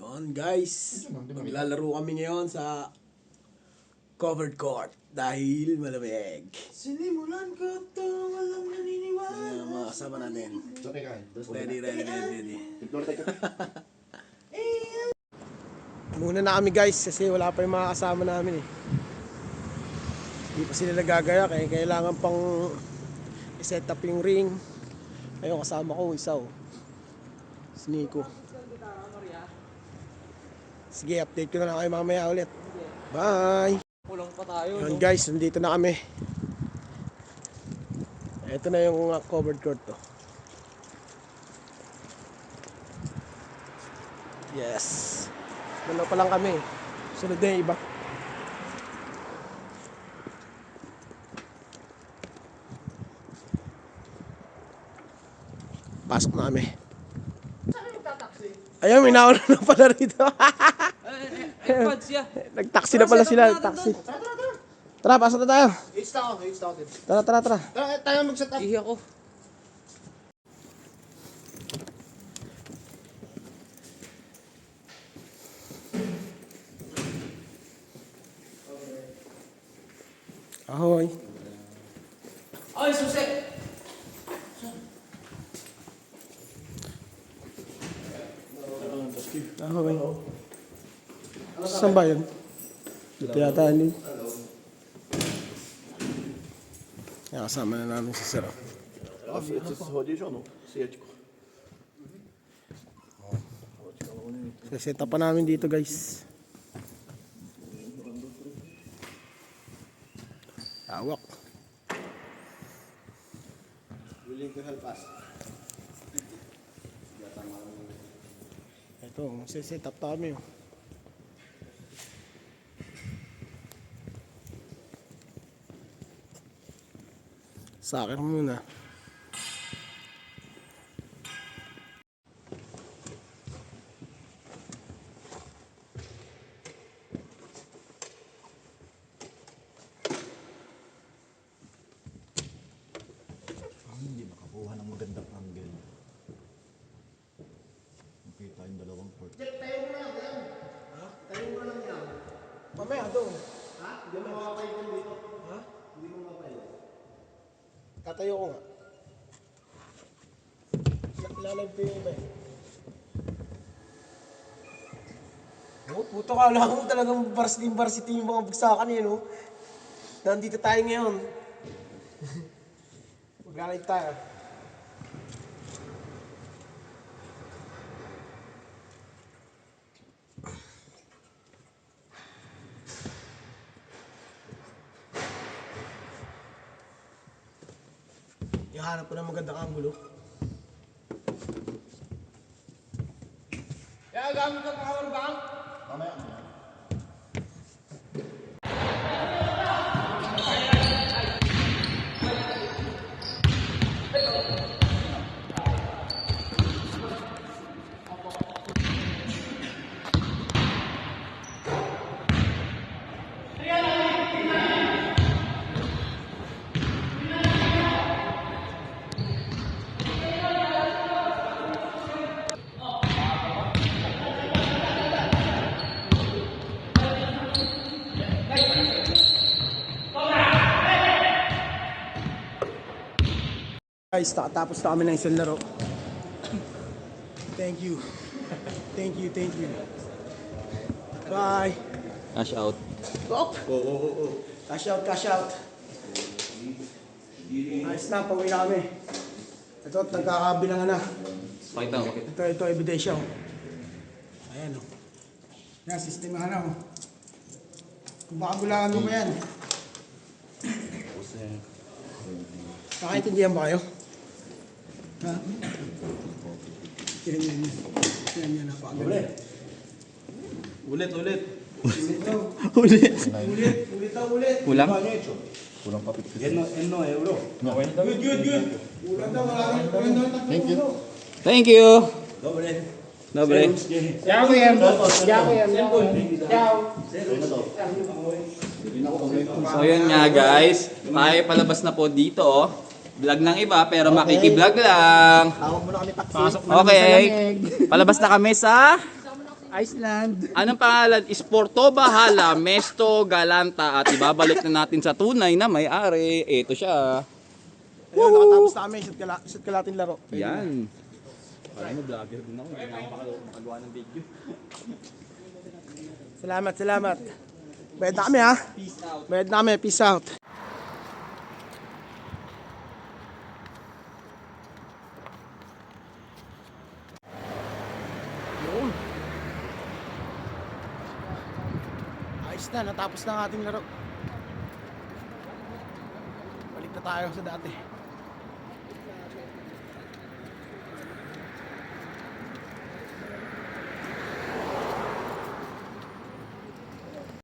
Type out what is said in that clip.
Yun guys, maglalaro kami ngayon sa covered court dahil malamig. Sinimulan ko to, walang naniniwala. Yan ang mga kasama natin. Dote ka. Ready, ready, ready, ready. Muna na kami guys kasi wala pa yung mga kasama namin eh. Hindi pa sila nagagaya kaya kailangan pang i-set up yung ring. Ayun kasama ko isa oh. Si Nico. Sige, update ko na lang kayo mamaya ulit. Bye! Kulang pa tayo. Yun guys, nandito na kami. Ito na yung uh, covered court to. Yes. Dalawa pa lang kami. Sunod na yung iba. Pasok na kami. Ayun, may nauna na pala rito. Eh, pads ya. Nag-taxi na pala sila. Taxi. Tara, pasok na tayo. It's down, it's down. Tara, tara, tara. Tara, tayo mag-set up. Ihi ako. Ahoy. Ay, susi! Ahoy. Saan ba yun? Dito yata yun. Yan, kasama na namin si. Set up pa namin dito guys. Awak. Willing to help us. Ito, set up kami. oh. Sa akin muna. Hindi makakuha ng magandang angle. Makita yung dalawang court. Mamaya doon. Ha? Hindi mo makapay dito. Ha? Hindi mo makapay. Tatayo ko nga. Lalive ko yung iba eh. Oh, puto ka lang mo talagang varsity varsity yung mga bagsakan eh, no? Nandito tayo ngayon. Mag-live tayo. Ihanap ko ng magandang angulo. Kaya gamit ka power bank? Guys, nakatapos na kami ng isang laro. Thank you. Thank you, thank you. Bye. Cash out. Oh. Cash out, cash out. Ayos na, pauwi na kami. Ito, nagkakabilangan na. Pakita mo, pakita. Ito, ito, ebidensya. oh. Ayan, oh. Yan, sistemahan na, oh. Kung baka gulangan mo pa yan. Nakaintindihan ba kayo? Ha? Yan, yan, yan. Yan, yan, napakagaling. Ulit, ulit. Ulit daw. Ulit. Ulit, ulit daw, ulit. Kulang? Kulang pa 50. Eno, eno, euro. Good, good, good. Ulan daw, maraming daw. Thank you. Thank you! Dobre. Dobre. So yun nga guys, tayo palabas na po dito oh. Vlog ng iba pero makikiblog lang. Tawag mo na kami taxi. Okay, palabas na kami sa Iceland. Anong pangalan? Sporto Bahala, Mesto Galanta at ibabalik na natin sa tunay na may-ari. Ito siya. Ayun, nakatapos na kami. Shoot, kala, shoot kalating laro. Yan. Parang mo vlogger din ako. Hindi na ako makagawa- makagawa ng video. Salamat, salamat. Bayad na kami ha. Peace out. Bayad na kami. Peace out. Ayos na. Natapos na ang ating laro. Balik na tayo sa dati.